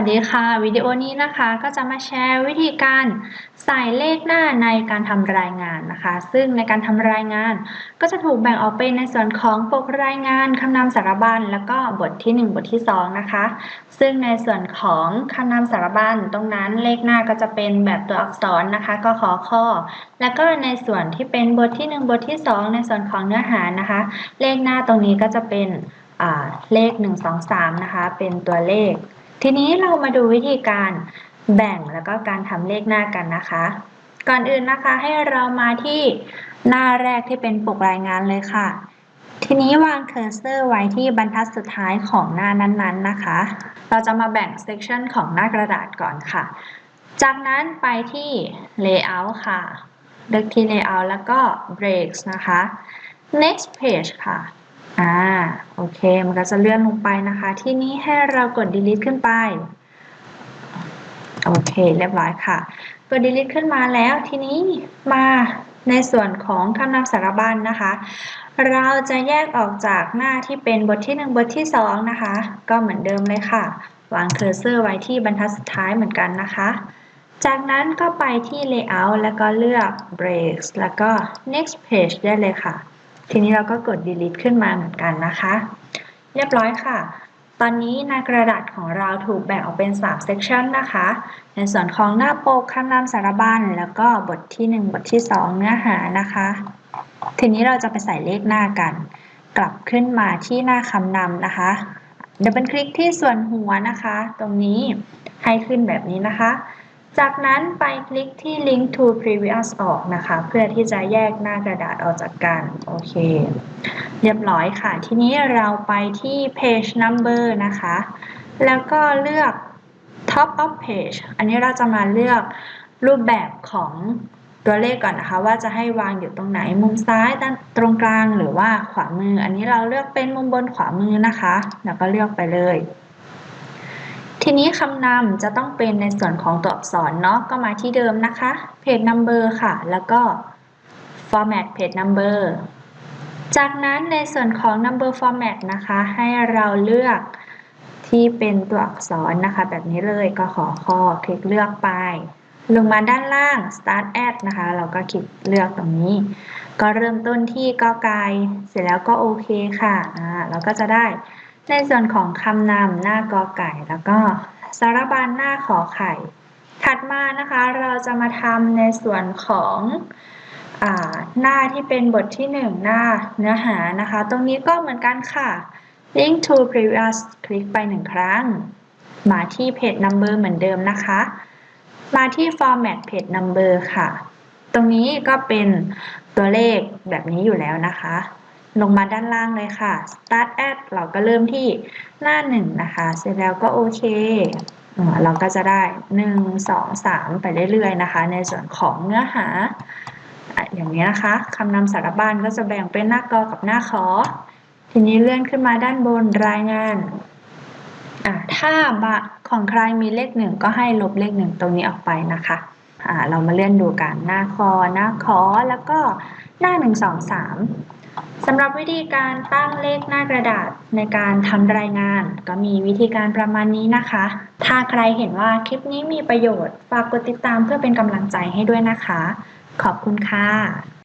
วัสดีค่ะ วิดีโอนี้นะคะก็จะมาแชร์วิธีการใส่เลขหน้าในการทำรายงานนะคะ ซึ่งในการทำรายงานก็จะถูกแบ่งออกเป็นในส่วนของปกรายงานคำนามสารบัญแล้วก็บทที่ 1 บทที่ 2 นะคะ ซึ่งในส่วนของคำนามสารบัญตรงนั้นเลขหน้าก็จะเป็นแบบตัวอักษรนะคะก็ขอข้อ แล้วก็ในส่วนที่เป็นบทที่ 1 บทที่ 2 ในส่วนของเนื้อหานะคะ เลขหน้าตรงนี้ก็จะเป็นอ่าเลข 1 2 3 นะคะ เป็นตัวเลข ทีนี้เรามาดูวิธีการแบ่งแล้วก็การทำเลขหน้ากันนะคะ ก่อนอื่นนะคะให้เรามาที่หน้าแรกที่เป็นปกรายงานเลยค่ะ ทีนี้วางเคอร์เซอร์ไว้ที่บรรทัดสุดท้ายของหน้านั้นๆนะคะ เราจะมาแบ่งเซกชันของหน้ากระดาษก่อนค่ะ จากนั้นไปที่ Layout ค่ะ เลือกที่ Layout แล้วก็ Breaks นะคะ Next Page ค่ะ อ่า โอเค มันก็จะเลื่อนลงไปนะคะ ที่นี้ให้เรากด delete ขึ้นไป โอเค เรียบร้อยค่ะ กด delete ขึ้นมาแล้ว ทีนี้มาในส่วนของคำนามสารบัญนะคะ เราจะแยกออกจากหน้าที่เป็นบทที่ 1 บทที่ 2 นะคะ ก็เหมือนเดิมเลยค่ะ วางเคอร์เซอร์ไว้ที่บรรทัดสุดท้ายเหมือนกันนะคะ จากนั้นก็ไปที่ layout แล้วก็เลือก breaks แล้วก็ next page ได้เลยค่ะ ทีนี้เราก็กด delete ขึ้นมาเหมือนกันนะคะ เรียบร้อยค่ะ ตอนนี้หน้ากระดาษของเราถูกแบ่งออกเป็น 3 section นะคะ ในส่วนของหน้าปกคำนามสารบัญแล้วก็บทที่ 1 บทที่ 2 เนื้อหานะคะ ทีนี้เราจะไปใส่เลขหน้ากัน กลับขึ้นมาที่หน้าคำนำนะคะดับเบิลคลิกที่ส่วนหัวนะคะ ตรงนี้ให้ขึ้นแบบนี้นะคะ จากนั้นไปคลิกที่ link to previous ออกนะคะ เพื่อที่จะแยกหน้ากระดาษออกจากกัน โอเค เรียบร้อยค่ะ ทีนี้เราไปที่ page number นะคะ แล้วก็เลือก top of page อันนี้เราจะมาเลือกรูปแบบของตัวเลขก่อนนะคะ ว่าจะให้วางอยู่ตรงไหนมุมซ้ายด้านตรงกลางหรือว่าขวามือ อันนี้เราเลือกเป็นมุมบนขวามือนะคะ แล้วก็เลือกไปเลย ทีนี้คำนำจะต้องเป็นในส่วนของตัวอักษรเนาะก็มาที่เดิมนะคะ page number ค่ะ แล้วก็ format page number จากนั้นในส่วนของ number format นะคะ ให้เราเลือกที่เป็นตัวอักษรนะคะ แบบนี้เลยก็ขอข้อคลิกเลือกไป ลงมาด้านล่าง start at นะคะ เราก็คลิกเลือกตรงนี้ ก็เริ่มต้นที่กอไก่เสร็จแล้วก็โอเคค่ะอ่าเราก็จะได้ ในส่วนของคำนำหน้ากอไก่ แล้วก็สารบัญหน้าขอไข่ ถัดมานะคะเราจะมาทำในส่วนของอหน้าที่เป็นบทที่ 1 หน้าเนื้อหานะคะ ตรงนี้ก็เหมือนกันค่ะ link to previous คลิกไปหนึ่งครั้ง มาที่ page number เหมือนเดิมนะคะ มาที่ format page number ค่ะ ตรงนี้ก็เป็นตัวเลขแบบนี้อยู่แล้วนะคะ ลงมาด้านล่างเลยค่ะ start at เราก็เริ่มที่หน้าหนึ่งนะคะ เสร็จแล้วก็โอเค เราก็จะได้1 2 3ไปเรื่อยๆนะคะ ในส่วนของเนื้อหา อย่างนี้นะคะคำนำสารบัญก็จะแบ่งเป็นหน้ากอกับหน้าขอ ทีนี้เลื่อนขึ้นมาด้านบนรายงานถ้าบะของใครมีเลขหนึ่งก็ให้ลบเลขหนึ่งตรงนี้ออกไปนะคะเรามาเลื่อนดูกันหน้าคอหน้าขอแล้วก็หน้า1 2 3 สำหรับวิธีการตั้งเลขหน้ากระดาษในการทำรายงาน ก็มีวิธีการประมาณนี้นะคะ ถ้าใครเห็นว่าคลิปนี้มีประโยชน์ ฝากกดติดตามเพื่อเป็นกำลังใจให้ด้วยนะคะ ขอบคุณค่ะ